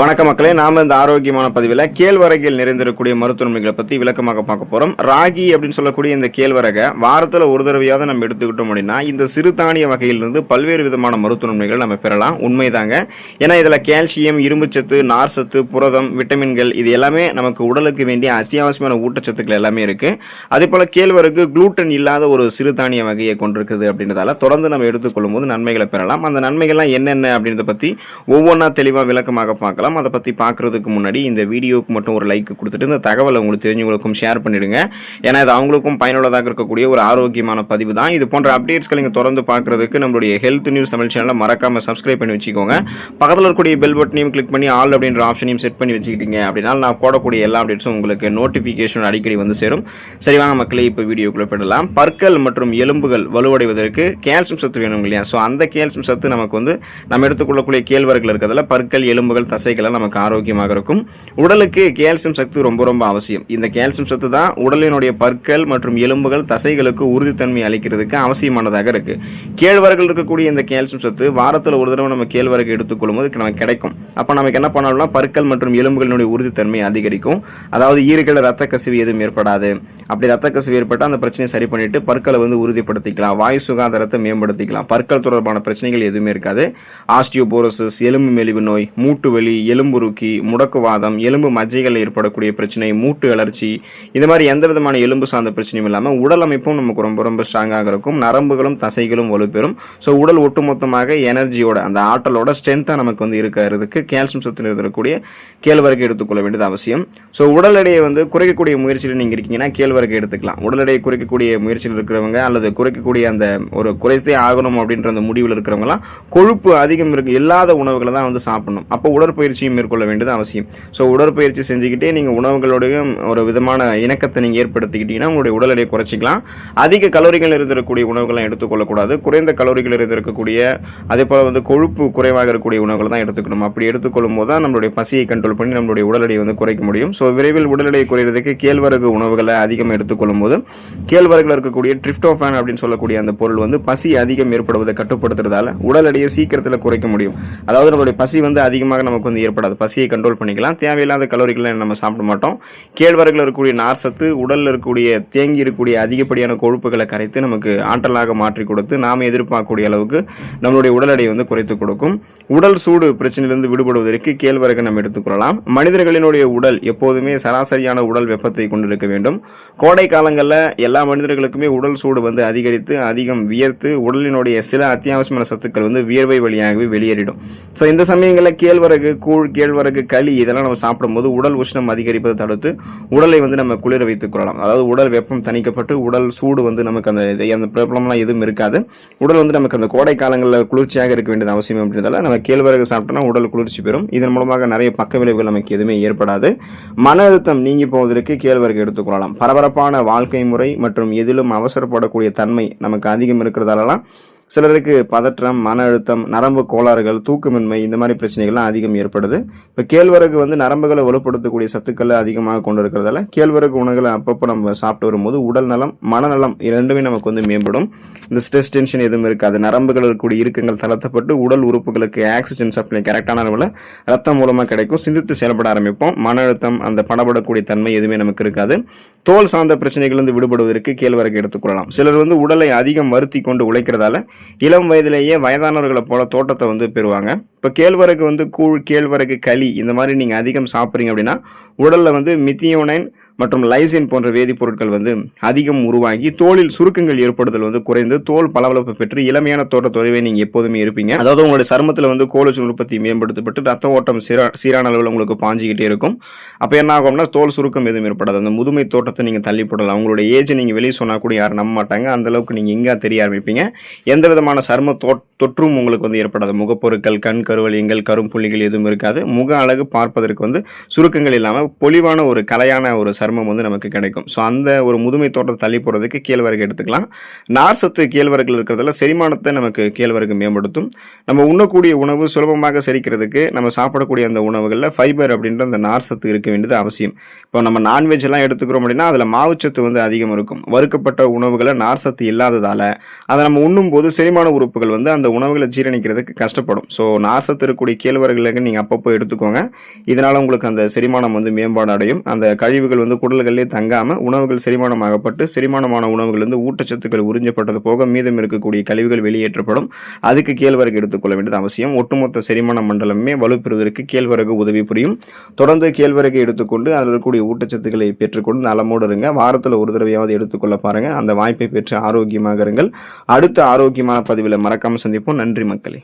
வணக்க மக்களே நாம இந்த ஆரோக்கியமான பதிவில் கேழ்வரகில் நிறைந்திருக்கக்கூடிய மருத்துவமைகளை பற்றி விளக்கமாக பார்க்க போகிறோம் ராகி அப்படின்னு சொல்லக்கூடிய இந்த கேழ்வரகை வாரத்தில் ஒரு தடவையாவது நம்ம எடுத்துக்கிட்டோம் அப்படின்னா இந்த சிறுதானிய வகையிலிருந்து பல்வேறு விதமான மருத்துவமைகள் நம்ம பெறலாம். உண்மைதாங்க. ஏன்னா இதில் கால்சியம் இரும்புச்சத்து நார்சத்து புரதம் விட்டமின்கள் இது எல்லாமே நமக்கு உடலுக்கு வேண்டிய அத்தியாவசியமான ஊட்டச்சத்துக்கள் எல்லாமே இருக்குது அதே போல் கேழ்வரகு குளூட்டன் இல்லாத ஒரு சிறுதானிய வகையை கொண்டிருக்குது அப்படின்றதால தொடர்ந்து நம்ம எடுத்துக்கொள்ளும் போது நன்மைகளை பெறலாம். அந்த நன்மைகள்லாம் என்னென்ன அப்படின்றத பற்றி ஒவ்வொன்றா தெளிவாக விளக்கமாக பார்க்கலாம். அதை பற்றி பார்க்குறதுக்கு முன்னாடி இந்த வீடியோவுக்கு மட்டும் ஒரு லைக் கொடுத்துட்டு இந்த தகவலை உங்களுக்கு தெரிஞ்சவங்களுக்கும் ஷேர் பண்ணிடுங்க. ஏன்னா இது அவங்களுக்கும் பயனுள்ளதாக இருக்கக்கூடிய ஒரு ஆரோக்கியமான பதிவு தான். இது போன்ற அப்டேட்ஸ்களை நீங்கள் தொடர்ந்து பார்க்குறதுக்கு நம்மளுடைய ஹெல்த் நியூஸ் தமிழ் சேனலை மறக்காமல் சப்ஸ்கிரைப் பண்ணி வச்சுக்கோங்க. பக்கத்தில் இருக்கக்கூடிய பெல் பட்டனையும் கிளிக் பண்ணி ஆல் அப்படின்ற ஆப்ஷனையும் செட் பண்ணி வச்சுக்கிட்டீங்க அப்படின்னா நான் போடக்கூடிய எல்லா அப்டேட்ஸும் உங்களுக்கு நோட்டிஃபிகேஷன் அடிக்கடி வந்து சேரும். சரி வாங்க மக்களே இப்போ வீடியோக்குள்ளே போயிடலாம். பற்கள் மற்றும் எலும்புகள் வலுவடைவதற்கு கால்சியம் சத்து வேணும் இல்லையா? ஸோ அந்த கால்சியம் சத்து நமக்கு வந்து நம்ம எடுத்துக்கொள்ளக்கூடிய கேழ்வரகுல இருக்கிறதுல பற்கள் எலும்புகள் தசைகள்லாம் நமக்கு ஆரோக்கியமாக இருக்கும். உடலுக்கு கேல்சியம் சத்து ரொம்ப ரொம்ப அவசியம். இந்த கால்சியம் சத்து தான் உடலினுடைய பற்கள் மற்றும் எலும்புகள் தசைகளுக்கு உறுதித்தன்மை அளிக்கிறதுக்கு அவசியமானதாக இருக்கு. கேழ்வரகுல இருக்கக்கூடிய இந்த கேல்சியம் சத்து வாரத்தில் ஒரு தடவை நம்ம கேழ்வரகு எடுத்துக்கொள்ளும் போது நமக்கு கிடைக்கும். அப்போ நமக்கு என்ன பண்ணணும்னா பற்கள் மற்றும் எலும்புகளினுடைய உறுதித்தன்மை அதிகரிக்கும். அதாவது ஈறுகள் ரத்த கசிவு எதுவும் ஏற்படாது. அப்படி ரத்த கசிவு ஏற்பட்டால் அந்த பிரச்சனையை சரி பண்ணிட்டு பற்களை வந்து உறுதிப்படுத்திக்கலாம். வாயு சுகாதாரத்தை மேம்படுத்திக்கலாம். பற்கள் தொடர்பான பிரச்சனைகள் எதுவுமே இருக்காது. ஆஸ்டியோபோரோசிஸ் எலும்பு மெலிவு நோய் மூட்டு வலி எலும்புருக்கி முடக்குவாதம் எலும்பு மஜ்ஜைகள் ஏற்படக்கூடிய பிரச்சனை மூட்டு அலர்ச்சி இந்த மாதிரி எந்த விதமான எலும்பு சார்ந்த பிரச்சனையும் இல்லாமல் உடல் அமைப்பும் நமக்கு ரொம்ப ரொம்ப ஸ்ட்ராங்காக இருக்கும். நரம்புகளும் தசைகளும் வலுப்பெறும். ஸோ உடல் ஒட்டுமொத்தமாக எனர்ஜியோட அந்த ஆற்றலோட ஸ்ட்ரென்த்தாக நமக்கு வந்து இருக்கிறதுக்கு கால்சியம் சத்து இருக்கக்கூடிய கேழ்வரகு எடுத்துக்கொள்ள வேண்டியது அவசியம். ஸோ உடல் எடையை வந்து குறைக்கக்கூடிய முயற்சியில் நீங்கள் இருக்கீங்கன்னா கேழ்வரகு எடுத்துக்கலாம். உடல் எடையை குறைக்கக்கூடிய முயற்சியில் இருக்கிறவங்க அல்லது குறைக்கக்கூடிய அந்த ஒரு குறைத்தே ஆகணும் அப்படின்ற அந்த முடிவில் இருக்கிறவங்களாம் கொழுப்பு அதிகம் இருக்கு இல்லாத உணவுகளை தான் வந்து சாப்பிடணும். அப்போ உடற்பயிற்சி உடற்பயிற்சியும் மேற்கொள்ள வேண்டியது அவசியம். ஸோ உடற்பயிற்சி செஞ்சுக்கிட்டே நீங்கள் உணவுகளுடைய ஒரு விதமான இணக்கத்தை நீங்கள் ஏற்படுத்திக்கிட்டீங்கன்னா உங்களுடைய உடல் எடையை குறைச்சிக்கலாம். அதிக கலோரிகள் இருந்திருக்கக்கூடிய உணவுகள்லாம் எடுத்துக்கொள்ளக்கூடாது. குறைந்த கலோரிகள் இருந்திருக்கக்கூடிய அதே போல் வந்து கொழுப்பு குறைவாக இருக்கக்கூடிய உணவுகள் தான் எடுத்துக்கணும். அப்படி எடுத்துக்கொள்ளும் போது தான் நம்மளுடைய பசியை கண்ட்ரோல் பண்ணி நம்மளுடைய உடல் எடையை வந்து குறைக்க முடியும். ஸோ விரைவில் உடல் எடையை குறைகிறதுக்கு கேழ்வரகு உணவுகளை அதிகம் எடுத்துக்கொள்ளும் போது கேழ்வரகுல இருக்கக்கூடிய ட்ரிப்டோஃபேன் அப்படின்னு சொல்லக்கூடிய அந்த பொருள் வந்து பசி அதிகம் ஏற்படுவதை கட்டுப்படுத்துறதால உடல் எடையை சீக்கிரத்தில் குறைக்க முடியும். அதாவது நம்மளுடைய பசி வந்து அதிகமாக நமக்கு வந்து ஏற்படாது. பசியை கண்ட்ரோல் பண்ணிக்கலாம். தேவையில்லாத கலோரிகளை நம்ம சாப்பிட மாட்டோம். கேழ்வரகில் இருக்கக்கூடிய நார்சத்து உடலில் இருக்கக்கூடிய தேங்கி இருக்கக்கூடிய அதிகப்படியான கொழுப்புகளை கரைத்து நமக்கு ஆற்றலாக மாற்றி கொடுத்து நாம் எதிர்பார்க்கக்கூடிய அளவுக்கு நம்மளுடைய உடல் எடையை வந்து குறைத்து கொடுக்கும். உடல் சூடு பிரச்சனையிலிருந்து விடுபடுவதற்கு கேழ்வரகை நம்ம எடுத்துக்கொள்ளலாம் மனிதர்களினுடைய உடல் எப்போதுமே சராசரியான உடல் வெப்பத்தை கொண்டிருக்க வேண்டும். கோடை காலங்களில் எல்லா மனிதர்களுக்குமே உடல் சூடு வந்து அதிகரித்து அதிகம் வியர்த்து உடலினுடைய சில அத்தியாவசியமான சத்துக்கள் வந்து வியர்வை வழியாகவே வெளியேறிடும். ஸோ இந்த சமயங்களில் கேழ்வரகு கூழ் கேழ்வரகு களி இதெல்லாம் நம்ம சாப்பிடும்போது உடல் உஷ்ணம் அதிகரிப்பதை தடுத்து உடலை வந்து நம்ம குளிர வைத்துக் கொள்ளலாம். அதாவது உடல் வெப்பம் தணிக்கப்பட்டு உடல் சூடு வந்து நமக்கு அந்த அந்த ப்ராப்ளம்லாம் எதுவும் இருக்காது. உடல் வந்து நமக்கு அந்த கோடை காலங்களில் குளிர்ச்சியாக இருக்க வேண்டியது அவசியம் அப்படின்றதால நம்ம கேழ்வரகு சாப்பிட்டோம்னா உடல் குளிர்ச்சி பெறும். இதன் மூலமாக நிறைய பக்க விளைவுகள் நமக்கு எதுவுமே ஏற்படாது. மன அழுத்தம் நீங்கி போவதற்கு கேழ்வரகு எடுத்துக்கொள்ளலாம் பரபரப்பான வாழ்க்கை முறை மற்றும் எதிலும் அவசரப்படக்கூடிய தன்மை நமக்கு அதிகம் இருக்கிறதாலலாம் சிலருக்கு பதற்றம் மன அழுத்தம் நரம்பு கோளாறுகள் தூக்கமின்மை இந்த மாதிரி பிரச்சனைகள்லாம் அதிகம் ஏற்படுது. இப்போ கேழ்வரகு வந்து நரம்புகளை வலுப்படுத்தக்கூடிய சத்துக்களை அதிகமாக கொண்டு இருக்கிறதால கேழ்வரகு உணவுகளை அப்பப்போ நம்ம சாப்பிட்டு வரும்போது உடல் நலம் மனநலம் இரண்டுமே நமக்கு வந்து மேம்படும். இந்த ஸ்ட்ரெஸ் டென்ஷன் எதுவும் இருக்காது. நரம்புகள் இருக்கக்கூடிய இறுக்கங்கள் தளர்த்தப்பட்டு உடல் உறுப்புகளுக்கு ஆக்சிஜன் சப்ளை கரெக்டான அளவில் ரத்தம் மூலமாக கிடைக்கும். சிந்தித்து செயல்பட ஆரம்பிப்போம். மன அழுத்தம் அந்த படபடக்கூடிய தன்மை எதுவுமே நமக்கு இருக்காது. தோல் சார்ந்த பிரச்சனைகள் இருந்து விடுபடுவதற்கு கேழ்வரகு எடுத்துக்கொள்ளலாம் சிலர் வந்து உடலை அதிகம் வருத்தி கொண்டு உழைக்கிறதால இளம் வயதிலேயே வயதானவர்களை போல தோட்டத்தை வந்து பெறுவாங்க. இப்போ கேழ்வரகு வந்து கூழ் கேழ்வரகு களி இந்த மாதிரி நீங்கள் அதிகம் சாப்பிட்றீங்க அப்படின்னா உடலில் வந்து மித்தியோனைன் மற்றும் லைசின் போன்ற வேதிப்பொருட்கள் வந்து அதிகம் உருவாகி தோலில் சுருக்கங்கள் ஏற்படுதல் வந்து குறைந்து தோல் பளபளப்பு பெற்று இளமையான தோற்றத்தொலைவை நீங்கள் எப்போதுமே இருப்பீங்க. அதாவது உங்களுடைய சருமத்தில் வந்து கோலோச்சின் உற்பத்தி மேம்படுத்தப்பட்டு ரத்த ஓட்டம் சீரா சீரான அளவில் உங்களுக்கு பாஞ்சிக்கிட்டே இருக்கும். அப்போ என்ன ஆகும்னா தோல் சுருக்கம் எதுவும் ஏற்படாது. அந்த முதுமை தோட்டத்தை நீங்கள் தள்ளி போடலாம். உங்களுடைய ஏஜ் நீங்கள் வெளியே சொன்னால் கூட யாரும் நம்ப மாட்டாங்க. அந்த அளவுக்கு நீங்கள் எங்கே தெரிய ஆரம்பிப்பீங்க. எந்த விதமான சரும தோ தொற்றும் உங்களுக்கு வந்து ஏற்படாது. முகப்பொருட்கள் கண் கருவலியங்கள் கரும்புள்ளிகள் எதுவும் இருக்காது. முக அழகு பார்ப்பதற்கு வந்து சுருக்கங்கள் இல்லாமல் பொலிவான ஒரு கலையான ஒரு சருமம் வந்து நமக்கு கிடைக்கும். ஸோ அந்த ஒரு முதுமை தோட்டத்தை தள்ளி போகிறதுக்கு கேழ்வரகு எடுத்துக்கலாம். நார் சத்து கேழ்வரகுல இருக்கிறதுல செரிமானத்தை நமக்கு கேழ்வரகு மேம்படுத்தும். நம்ம உண்ணக்கூடிய உணவு சுலபமாக செரிக்கிறதுக்கு நம்ம சாப்பிடக்கூடிய அந்த உணவுகளில் ஃபைபர் அப்படின்ற அந்த நார் சத்து இருக்க வேண்டியது அவசியம். இப்போ நம்ம நான்வெஜ் எல்லாம் எடுத்துக்கிறோம் அப்படின்னா அதில் மாவுச்சத்து வந்து அதிகம் இருக்கும். வறுக்கப்பட்ட உணவுகளை நார் சத்து இல்லாததால் அதை நம்ம உண்ணும்போது செரிமான உறுப்புகள் வந்து அந்த உணவுகளை ஜீரணிக்கிறதுக்கு கஷ்டப்படும். ஸோ நார் சத்து இருக்கக்கூடிய கேழ்வரகுகளுக்கு நீங்கள் அப்பப்போ எடுத்துக்கோங்க. இதனால் உங்களுக்கு அந்த செரிமானம் வந்து மேம்பாடு அடையும். அந்த கழிவுகள் வந்து குடல்களிலே தங்காமல் உணவுகள் செரிமானமாகப்பட்டு செரிமானமான உணவுகள் வந்து ஊட்டச்சத்துக்கள் உறிஞ்சப்பட்டது போக மீதம் இருக்கக்கூடிய கழிவுகள் வெளியேற்றப்படும். அதுக்கு கேழ்வரகு எடுத்துக்கொள்ள வேண்டியது அவசியம். ஒட்டுமொத்த செரிமான மண்டலமே வலுப்பெறுவதற்கு கேழ்வரகு உதவி புரியும். தொடர்ந்து கேழ்வரகு எடுத்துக்கொண்டு அதில் இருக்கக்கூடிய ஊட்டச்சத்துக்களை பெற்றுக்கொண்டு நலமோடு இருங்க. வாரத்தில் ஒரு தடவையாவது எடுத்துக்கொள்ள பாருங்க. அந்த வாய்ப்பை பெற்று ஆரோக்கியமாக இருங்கள். அடுத்த ஆரோக்கியமான பதிவில் மறக்காமல் சந்திப்போம். நன்றி மக்களே.